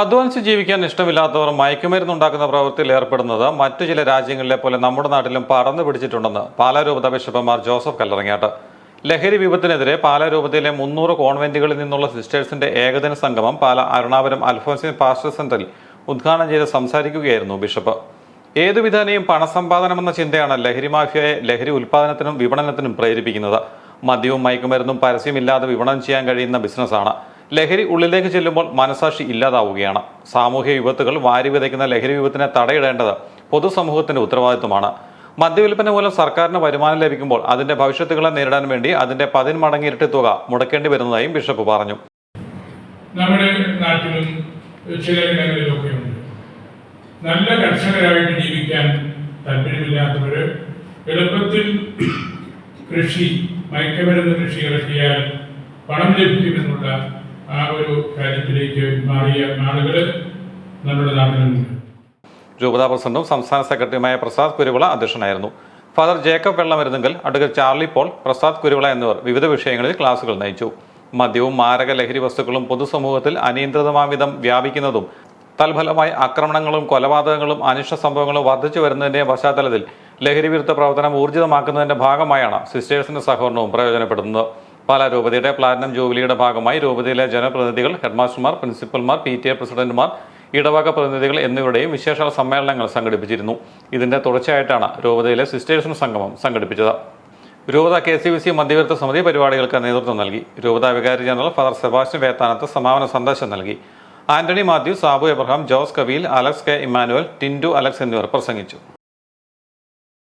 അധ്വാനിച്ച് ജീവിക്കാൻ ഇഷ്ടമില്ലാത്തവർ മയക്കുമരുന്നുണ്ടാക്കുന്ന പ്രവൃത്തിയിൽ ഏർപ്പെടുന്നത് മറ്റു ചില രാജ്യങ്ങളിലെ പോലെ നമ്മുടെ നാട്ടിലും പടർന്നു പിടിച്ചിട്ടുണ്ടെന്ന് പാലാരൂപത ബിഷപ്പുമാർ ജോസഫ് കല്ലറങ്ങാട്ട്. ലഹരി വിപത്തിനെതിരെ പാലാരൂപതയിലെ മുന്നൂറ് കോൺവെന്റുകളിൽ നിന്നുള്ള സിസ്റ്റേഴ്സിന്റെ ഏകദിന സംഗമം പാല അരുണാപുരം അൽഫോൻസിൻ പാസ്റ്റർ സെന്ററിൽ ഉദ്ഘാടനം ചെയ്ത് സംസാരിക്കുകയായിരുന്നു ബിഷപ്പ്. ഏതു വിധാനയും പണസമ്പാദനമെന്ന ചിന്തയാണ് ലഹരി മാഫിയയെ ലഹരി ഉൽപാദനത്തിനും വിപണനത്തിനും പ്രേരിപ്പിക്കുന്നത്. മദ്യവും മയക്കുമരുന്നും പരസ്യമില്ലാതെ വിപണനം ചെയ്യാൻ കഴിയുന്ന ബിസിനസ്സാണ്. ലഹരി ഉള്ളിലേക്ക് ചെല്ലുമ്പോൾ മനസാക്ഷി ഇല്ലാതാവുകയാണ്. സാമൂഹ്യ വിപത്തുകൾ വാരി വിതയ്ക്കുന്ന ലഹരി വിപത്തിനെ തടയിടേണ്ടത് പൊതുസമൂഹത്തിന്റെ ഉത്തരവാദിത്വമാണ്. മദ്യവിൽപ്പന മൂലം സർക്കാരിന് വരുമാനം ലഭിക്കുമ്പോൾ അതിന്റെ ഭവിഷ്യത്തുകളെ നേരിടാൻ വേണ്ടി അതിന്റെ പതിന്മടങ്ങ് ഇരട്ടി തുക മുടക്കേണ്ടി വരുന്നതായും ബിഷപ്പ് പറഞ്ഞു. നമ്മുടെ നാട്ടിലും ചില ഉണ്ട് നല്ല കർഷകരായിട്ട് ജീവിക്കാൻ താല്പര്യമില്ലാത്തവര് എളുപ്പത്തിൽ കൃഷി മയക്കമരുന്ന് കൃഷി ഇറക്കിയാൽ പണം ലഭിക്കുമെന്നുള്ള ആ ഒരു മാറിയ നമ്മുടെ രൂപതാ പ്രസിഡന്റും സംസ്ഥാന സെക്രട്ടറിയുമായ പ്രസാദ് കുരുവിള അധ്യക്ഷനായിരുന്നു. Father Jacob വെള്ളമരുന്നെങ്കിൽ advocate Charlie Paul Prasad Kuruvila എന്നിവർ വിവിധ വിഷയങ്ങളിൽ ക്ലാസുകൾ നയിച്ചു. മദ്യവും മാരക ലഹരി വസ്തുക്കളും പൊതുസമൂഹത്തിൽ അനിയന്ത്രിതമാവിധം വ്യാപിക്കുന്നതും തൽഫലമായി ആക്രമണങ്ങളും കൊലപാതകങ്ങളും അനിഷ്ട സംഭവങ്ങളും വർദ്ധിച്ചു വരുന്നതിന്റെ പശ്ചാത്തലത്തിൽ ലഹരി വിരുദ്ധ പ്രവർത്തനം ഊർജിതമാക്കുന്നതിന്റെ ഭാഗമായാണ് സിസ്റ്റേഴ്സിന്റെ സഹകരണവും പ്രയോജനപ്പെടുന്നത്. പാലാ രൂപതയുടെ പ്ലാറ്റിനം ജൂബിലിയുടെ ഭാഗമായി രൂപതയിലെ ജനപ്രതിനിധികൾ ഹെഡ്മാസ്റ്റർമാർ പ്രിൻസിപ്പൽമാർ പി ടി എ പ്രസിഡന്റുമാർ ഇടവക പ്രതിനിധികൾ എന്നിവരുടെയും വിശേഷ സമ്മേളനങ്ങൾ സംഘടിപ്പിച്ചിരുന്നു. ഇതിന്റെ തുടർച്ചയായിട്ടാണ് രൂപതയിലെ സിസ്റ്റേഴ്സും സംഗമം സംഘടിപ്പിച്ചത്. രൂപത കെ സി ബി സി മധ്യവർത്ത സമിതി പരിപാടികൾക്ക് നേതൃത്വം നൽകി. രൂപത വികാരി ജനറൽ ഫാദർ സെബാസ്റ്റ്യൻ വേത്താനത്ത് സമാപന സന്ദേശം നൽകി. Antony Mathew Sabu Abraham Jose Kaveel Alex K Emmanuel Tindu Alex എന്നിവർ പ്രസംഗിച്ചു.